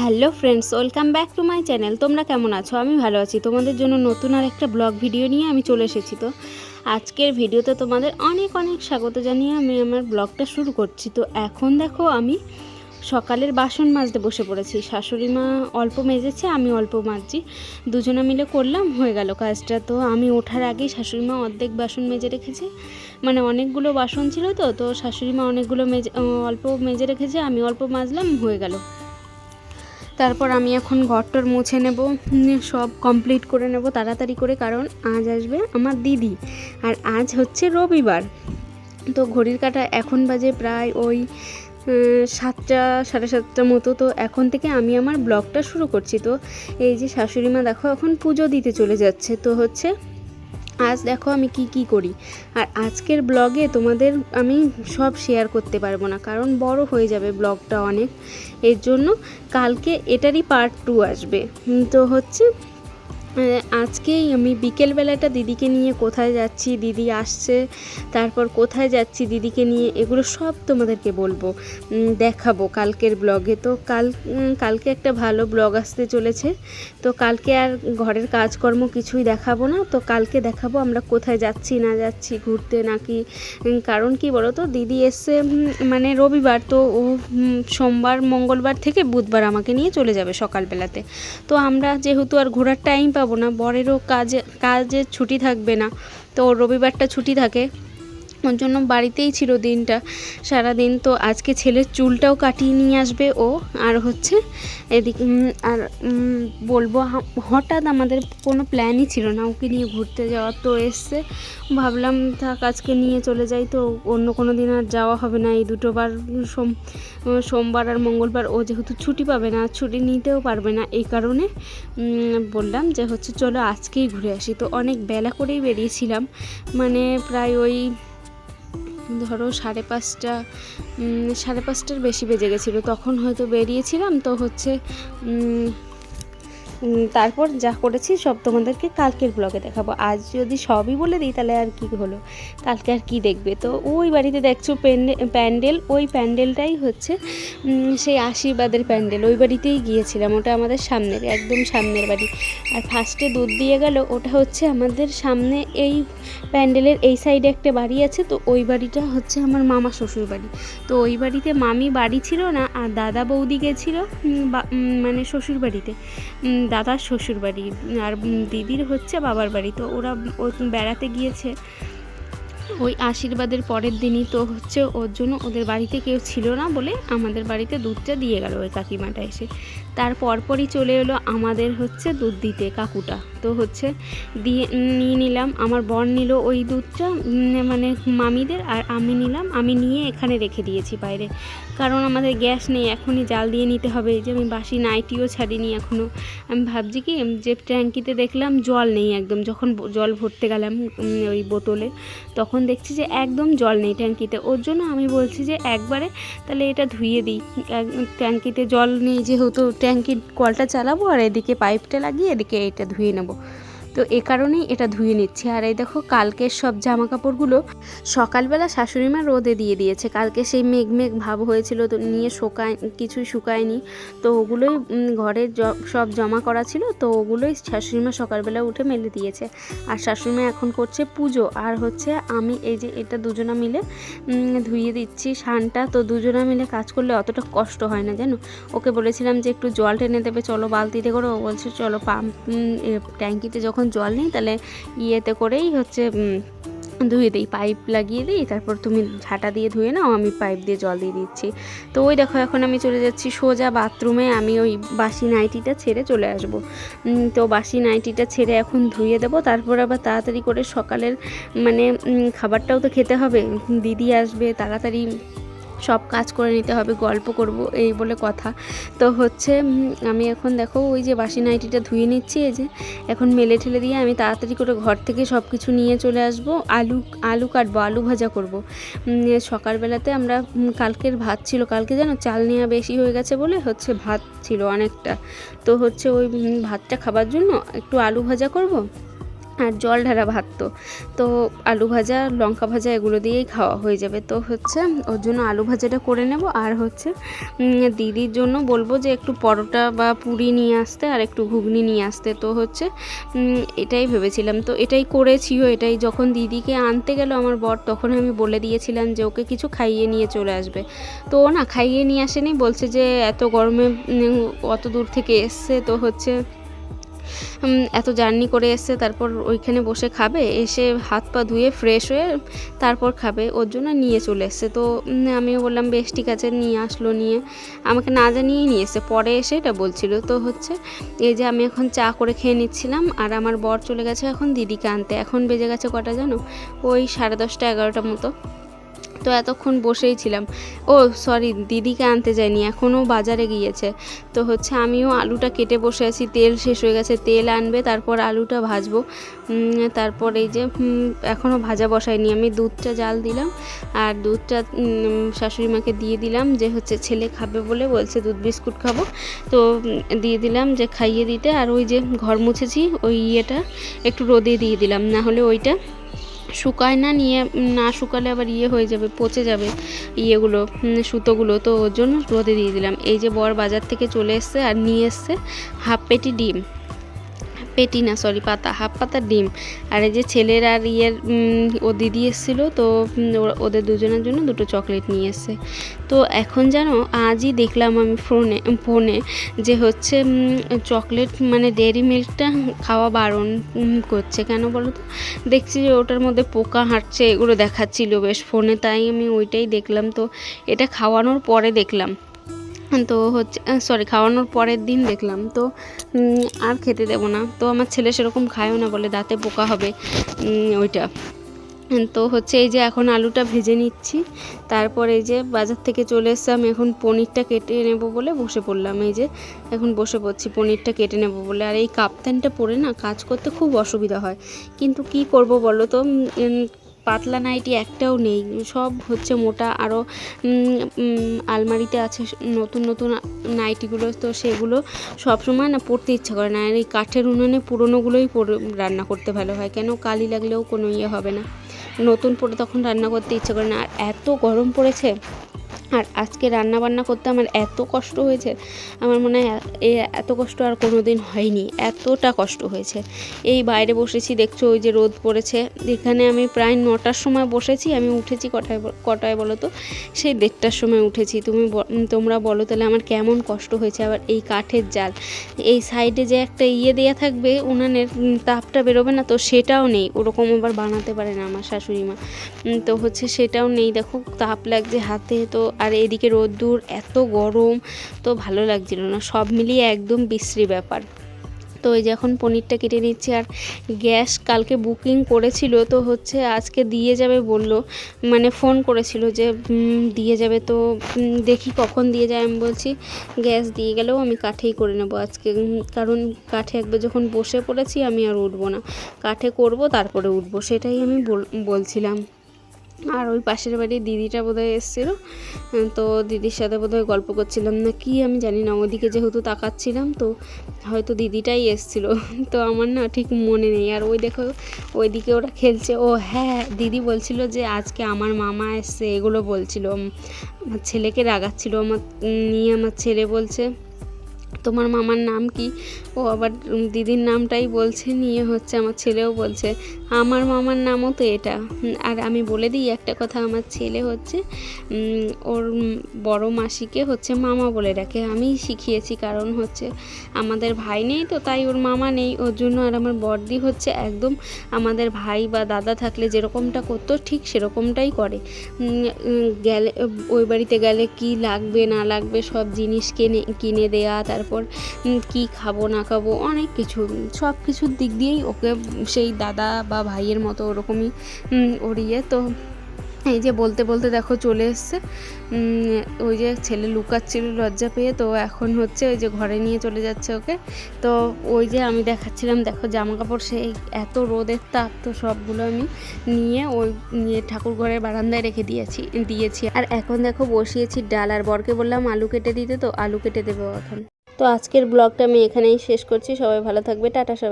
Hello friends, welcome back to my channel. তোমরা কেমন আছো? আমি ভালো আছি। তোমাদের জন্য নতুন আর একটা ব্লগ ভিডিও নিয়ে আমি চলে এসেছি তো। আজকের ভিডিওতে তোমাদের অনেক অনেক স্বাগত জানিয়ে আমি আমার ব্লগটা শুরু করছি। তো এখন দেখো, আমি সকালের বাসন মাজতে বসে পড়েছি। শাশুড়ি মা অল্প মেজেছে, আমি অল্প মাজছি। দুজনে মিলে করলাম, হয়ে গেল কাজটা। তো আমি ওঠার আগেই শাশুড়ি মা অর্ধেক বাসন মেজে রেখেছে। মানে অনেকগুলো বাসন ছিল তো তো শাশুড়ি মা অনেকগুলো মেজে অল্প মেজে রেখেছে, আমি অল্প মাজলাম, হয়ে গেল। তারপর আমি এখন ঘরটর মুছে নেব সব কমপ্লিট করে নেব তাড়াতাড়ি করে, কারণ আজ আসবে আমার দিদি আর আজ হচ্ছে রবিবার। তো ঘড়ির কাটা এখন বাজে প্রায় ওই সাতটা, সাড়ে সাতটা মতো, তো এখন থেকে আমি আমার ব্লগটা শুরু করছি। তো এই যে শাশুড়ি মা দেখো এখন পুজো দিতে চলে যাচ্ছে, তো হচ্ছে আজ দেখো আমি কি কি করি। আর আজকের ব্লগে তোমাদের আমি সব শেয়ার করতে পারব না, কারণ বড় হয়ে যাবে ব্লগটা অনেক। এর জন্য কালকে এটারই পার্ট টু আসবে। তো হচ্ছে আজকেই আমি বিকেলবেলাটা দিদিকে নিয়ে কোথায় যাচ্ছি, দিদি আসছে, তারপর কোথায় যাচ্ছি দিদিকে নিয়ে, এগুলো সব তোমাদেরকে বলব। দেখাবো কালকের ব্লগে তো কাল কালকে একটা ভালো ব্লগ আসতে চলেছে। তো কালকে আর ঘরের কাজকর্ম কিছুই দেখাবো না। তো কালকে দেখাবো আমরা কোথায় যাচ্ছি, না যাচ্ছি, ঘুরতে নাকি। কারণ কি বলো তো দিদি এসছে মানে রবিবার, তো ও সোমবার, মঙ্গলবার থেকে বুধবার আমাকে নিয়ে চলে যাবে সকালবেলাতে। তো আমরা যেহেতু আর ঘোরার টাইম পাবো না। বরেরও কাজে কাজের ছুটি থাকবে না। তো রবিবারটা ছুটি থাকে। ওর জন্য বাড়িতেই ছিল দিনটা সারা দিন তো আজকে ছেলের চুলটাও কাটিয়ে নিয়ে আসবে ও, আর হচ্ছে এদিক আর বলব হঠাৎ আমাদের কোনো প্ল্যানই ছিল না। ওকে নিয়ে ঘুরতে যাওয়ার তো এসছে। ভাবলাম থাক, আজকে নিয়ে চলে যাই। তো অন্য কোনো দিন আর যাওয়া হবে না। এই দুটো বার, সোম, সোমবার আর মঙ্গলবার ও যেহেতু ছুটি পাবে না, ছুটি নিতেও পারবে না। এই কারণে বললাম যে হচ্ছে চলো আজকেই ঘুরে আসি। তো অনেক বেলা করেই বেরিয়েছিলাম। মানে প্রায় ওই ধরো সাড়ে পাঁচটা সাড়ে পাঁচটার বেশি বেজে গেছিল। তখন হয়তো বেরিয়েছিলাম তো হচ্ছে তারপর যা করেছি সব তোমাদেরকে কালকের ব্লগে দেখাবো। আজ যদি সবই বলে দিই, তাহলে আর কি হলো? কালকে আর কি দেখবে? তো ওই বাড়িতে দেখছ প্যান্ডে, প্যান্ডেল, ওই প্যান্ডেলটাই হচ্ছে সেই আশীর্বাদের প্যান্ডেল। ওই বাড়িতেই গিয়েছিলাম, ওটা আমাদের সামনের, একদম সামনের বাড়ি। আর ফার্স্টে দুধ দিয়ে গেল, ওটা হচ্ছে আমাদের সামনে এই প্যান্ডেলের এই সাইডে একটা বাড়ি আছে, তো ওই বাড়িটা হচ্ছে আমার মামা শ্বশুর বাড়ি। তো ওই বাড়িতে মামি বাড়ি ছিল না, আর দাদা বৌদি গেছিল মানে শ্বশুর বাড়িতে। দাদার শ্বশুর বাড়ি আর দিদির হচ্ছে বাবার বাড়ি। তো ওরা ও বেড়াতে গিয়েছে। ওই আশীর্বাদের পরের দিনই তো হচ্ছে ওর জন্য ওদের বাড়িতে কেউ ছিল না বলে আমাদের বাড়িতে দুধটা দিয়ে গেল ওই কাকিমাটা এসে। তার পরপরই চলে এলো আমাদের হচ্ছে দুধ দিতে কাকুটা। তো হচ্ছে দিয়ে নিয়ে নিলাম, আমার বর নিল ওই দুধটা মানে মামিদের আর আমি নিলাম, আমি নিয়ে এখানে রেখে দিয়েছি বাইরে। কারণ আমাদের গ্যাস নেই, এখনই জাল দিয়ে নিতে হবে যে আমি বাসি নাইটিও ছাড়িনি এখনও আমি ভাবছি কি, যে ট্যাঙ্কিতে দেখলাম জল নেই একদম, যখন জল ভরতে গেলাম ওই বোতলে, তখন দেখছি যে একদম জল নেই ট্যাঙ্কিতে। ওর জন্য আমি বলছি যে একবারে, তাহলে এটা ধুয়ে দিই। ট্যাঙ্কিতে জল নেই যেহেতু ট্যাঙ্কির কলটা চালাবো আর এদিকে পাইপটা লাগিয়ে এদিকে এটা ধুয়ে নেব। তো এ কারণেই এটা ধুয়ে নিচ্ছি। আর এই দেখো, কালকের সব জামা কাপড়গুলো সকালবেলা শাশুড়ি মা রোদে দিয়ে দিয়েছে। কালকে সেই মেঘ মেঘ ভাব হয়েছিল তো নিয়ে শুকায়, কিছুই শুকায়নি। তো ওগুলোই ঘরে সব জমা করা ছিল, তো ওগুলোই শাশুড়ি মা সকালবেলা উঠে মেলে দিয়েছে। আর শাশুড়ি মা এখন করছে পুজো। আর হচ্ছে আমি এই যে এটা দুজনা মিলে ধুয়ে দিচ্ছি সানটা তো দুজনা মিলে কাজ করলে অতটা কষ্ট হয় না, জানো? ওকে বলেছিলাম যে একটু জল টেনে দেবে, চলো বালতিতে করে। ও বলছে, চলো পাম্প ট্যাঙ্কিতে যখন জল নেই, তাহলে ইয়েতে করেই হচ্ছে ধুয়ে দিই, পাইপ লাগিয়ে দিই, তারপর তুমি ঝাঁটা দিয়ে ধুয়ে নাও, আমি পাইপ দিয়ে জল দিয়ে দিচ্ছি। তো ওই দেখো, এখন আমি চলে যাচ্ছি সোজা বাথরুমে, আমি ওই বাসি নাইটিটা ছেড়ে চলে আসব। তো বাসি নাইটিটা ছেড়ে এখন ধুয়ে দেবো, তারপর আবার তাড়াতাড়ি করে সকালের মানে খাবারটাও তো খেতে হবে, দিদি আসবে, তাড়াতাড়ি সব কাজ করে নিতে হবে, গল্প করব, এই বলে কথা। তো হচ্ছে আমি এখন দেখো ওই যে বাসি নাইটিটা ধুয়ে নিচ্ছি, এই যে এখন মেলে ঠেলে দিয়ে আমি তাড়াতাড়ি করে ঘর থেকে সব কিছু নিয়ে চলে আসব। আলু আলু কাটবো, আলু ভাজা করব। সকালবেলাতে আমরা কালকের ভাত ছিল, কালকে জানো চাল নেওয়া বেশি হয়ে গেছে বলে হচ্ছে ভাত ছিল অনেকটা। তো হচ্ছে ওই ভাতটা খাবার জন্য একটু আলু ভাজা করব আর জল ঢালা ভাত তো। তো আলু ভাজা, লঙ্কা ভাজা এগুলো দিয়েই খাওয়া হয়ে যাবে। তো হচ্ছে ওর জন্য আলু ভাজাটা করে নেব আর হচ্ছে দিদির জন্য বলব যে একটু পরোটা বা পুরি নিয়ে আসতে আর একটু ঘুগনি নিয়ে আসতে। তো হচ্ছে এটাই ভেবেছিলাম। তো এটাই করেছিও, এটাই যখন দিদিকে আনতে গেল আমার বর, তখন আমি বলে দিয়েছিলাম যে ওকে কিছু খাইয়ে নিয়ে চলে আসবে। তো ও না খাইয়ে নিয়ে আসেনি, বলছে যে এত গরমে অত দূর থেকে এসছে। তো হচ্ছে এত জার্নি করে এসছে, তারপর ওইখানে বসে খাবে, এসে হাত পা ধুয়ে ফ্রেশ হয়ে তারপর খাবে, ওর জন্য নিয়ে চলে এসছে। তো আমিও বললাম, বেশ, ঠিক আছে, নিয়ে আসলো, নিয়ে। আমাকে না জানিয়েই নিয়ে এসছে। পরে এসে এটা বলছিল। তো হচ্ছে, এই যে আমি এখন চা করে খেয়ে নিচ্ছিলাম, আর আমার বর চলে গেছে এখন দিদিকে আনতে। এখন বেজে গেছে কটা জানো? ওই সাড়ে দশটা এগারোটা মতো। তো এতক্ষণ বসেই ছিলাম। ও সরি দিদিকে আনতে যায়নি, এখনও বাজারে গিয়েছে। তো হচ্ছে আমিও আলুটা কেটে বসে আছি, তেল শেষ হয়ে গেছে, তেল আনবে, তারপর আলুটা ভাজবো। তারপর এই যে এখনও ভাজা বসাইনি আমি দুধটা জাল দিলাম আর দুধটা শাশুড়ি মাকে দিয়ে দিলাম যে হচ্ছে ছেলে খাবে বলে বলছে দুধ বিস্কুট খাব। তো দিয়ে দিলাম যে খাইয়ে দিতে আর ওই যে ঘর মুছেছি, ওই ইয়েটা একটু রোদে দিয়ে দিলাম। না হলে ওইটা শুকায় না, নিয়ে না শুকালে আবার ইয়ে হয়ে যাবে, পচে যাবে ইয়েগুলো সুতোগুলো। তো ওর জন্য রোদে দিয়ে দিলাম। এই যে বর বাজার থেকে চলে এসছে আর নিয়ে এসছে হাফ পেটি ডিম। পেটি না সরি পাতা, হাফ পাতা ডিম। আর এই যে ছেলের আর ইয়ের ও দিদি এসেছিল, তো ওদের দুজনের জন্য দুটো চকলেট নিয়ে এসছে। তো এখন জানো আজই দেখলাম আমি ফোনে ফোনে যে হচ্ছে চকলেট মানে ডেয়ারি মিল্কটা খাওয়া বারণ করছে কেন বলো তো? দেখছি যে ওটার মধ্যে পোকা হাঁটছে, এগুলো দেখাচ্ছিল বেশ ফোনে, তাই আমি ওইটাই দেখলাম। তো এটা খাওয়ানোর পরে দেখলাম। তো হচ্ছে সরি খাওয়ানোর পরের দিন দেখলাম। তো আর খেতে দেবো না। তো আমার ছেলে সেরকম খায়ও না, বলে দাঁতে পোকা হবে ওইটা। তো হচ্ছে এই যে এখন আলুটা ভেজে নিচ্ছি। তারপর এই যে বাজার থেকে চলে এসছে, আমি এখন পনিরটা কেটে নেব বলে বসে পড়লাম। এই যে এখন বসে পড়ছি, পনিরটা কেটে নেব বলে। আর এই কাপ্তানটা পরে না কাজ করতে খুব অসুবিধা হয়। কিন্তু কি করব বলো তো? পাতলা নাইটি একটাও নেই, সব হচ্ছে মোটা। আরও আলমারিতে আছে নতুন নতুন নাইটিগুলো, তো সেগুলো সবসময় না পড়তে ইচ্ছা করে না। আর এই কাঠের উনুনে পুরোনোগুলোই পরে, রান্না করতে ভালো হয়। কেন? কালি লাগলেও কোনো ইয়ে হবে না। নতুন পরে তখন রান্না করতে ইচ্ছা করে না। আর এত গরম পড়েছে আর আজকে রান্না বান্না করতে আমার এত কষ্ট হয়েছে। আমার মনে হয় এত কষ্ট আর কোনো দিন হয়নি, এতটা কষ্ট হয়েছে। এই বাইরে বসেছি, দেখছ ওই যে রোদ পড়েছে। এখানে আমি প্রায় নটার সময় বসেছি, আমি উঠেছি কটায় কটায় বলো তো? সেই দেড়টার সময় উঠেছি। তুমি তোমরা বলো তাহলে আমার কেমন কষ্ট হয়েছে আবার এই কাঠের জাল। এই সাইডে যে একটা ইয়ে দেওয়া থাকবে, উনানের তাপটা বেরোবে না তো সেটাও নেই। ওরকম আবার বানাতে পারে না আমার শাশুড়ি মা। তো হচ্ছে সেটাও নেই। দেখো তাপ লাগছে হাতে, তো আর এদিকে রোদ্দুর এত গরম, তো ভালো লাগছিল না। সব মিলিয়ে একদম বিশ্রী ব্যাপার। তো এই যে এখন পনিরটা কেটে নিচ্ছি আর গ্যাস কালকে বুকিং করেছিল, তো হচ্ছে আজকে দিয়ে যাবে বলল মানে ফোন করেছিল যে দিয়ে যাবে তো দেখি কখন দিয়ে যায় আমি বলছি, গ্যাস দিয়ে গেলেও আমি কাঠেই করে নেব আজকে। কারণ কাঠে একবার যখন বসে পড়েছি আমি আর উঠবো না। কাঠে করব, তারপরে উঠবো, সেটাই আমি বল- বলছিলাম। আর ওই পাশের বাড়ির দিদিটা বোধহয় এসেছিল। তো দিদির সাথে বোধহয় গল্প করছিলাম না কি, আমি জানি না, ওদিকে যেহেতু তাকাচ্ছিলাম তো হয়তো দিদিটাই এসেছিল। তো আমার না ঠিক মনে নেই। আর ওই দেখো, ওইদিকে ওরা খেলছে। ও হ্যাঁ দিদি বলছিল যে আজকে আমার মামা এসছে, এগুলো বলছিল। আমার ছেলেকে রাগাচ্ছিল। আমার নিয়ে আমার ছেলে বলছে তোমার মামার নাম কি? ও আবার দিদির নামটাই বলছে, নিয়ে হচ্ছে আমার ছেলেও বলছে, আমার মামার নামও তো এটা। আর আমি বলে দিই একটা কথা, আমার ছেলে হচ্ছে ওর বড় মাসিকে হচ্ছে মামা বলে ডাকে। আমি শিখিয়েছি কারণ হচ্ছে আমাদের ভাই নেই তো, তাই ওর মামা নেই। ওর জন্য আর আমার বড়দি হচ্ছে একদম আমাদের ভাই বা দাদা থাকলে যেরকমটা করতো, ঠিক সেরকমটাই করে। গেলে, ওই বাড়িতে গেলে কি লাগবে, না লাগবে সব জিনিস কিনে কিনে দেয়া, তারপর উম, কি খাব না খাব অনেক কিছু সব কিছুর দিক দিয়েই ওকে সেই দাদা বা ভাইয়ের মতো ওরকমই ইয়ে। তো এই যে বলতে বলতে দেখো চলে এসছে। ওই যে ছেলে লুকাচ্ছিল লজ্জা পেয়ে তো এখন হচ্ছে ওই যে ঘরে নিয়ে চলে যাচ্ছে ওকে। তো ওই যে আমি দেখাচ্ছিলাম দেখো জামা কাপড় সেই এত রোদের তাপ তো সবগুলো আমি নিয়ে ওই নিয়ে ঠাকুর ঘরের বারান্দায় রেখে দিয়েছি দিয়েছি। আর এখন দেখো বসিয়েছি ডাল আর বরকে বললাম আলু কেটে দিতে তো আলু কেটে দেবো এখন। তো আজকের ব্লগটা আমি এখানেই শেষ করছি। সবাই ভালো থাকবে। টাটা সবাই।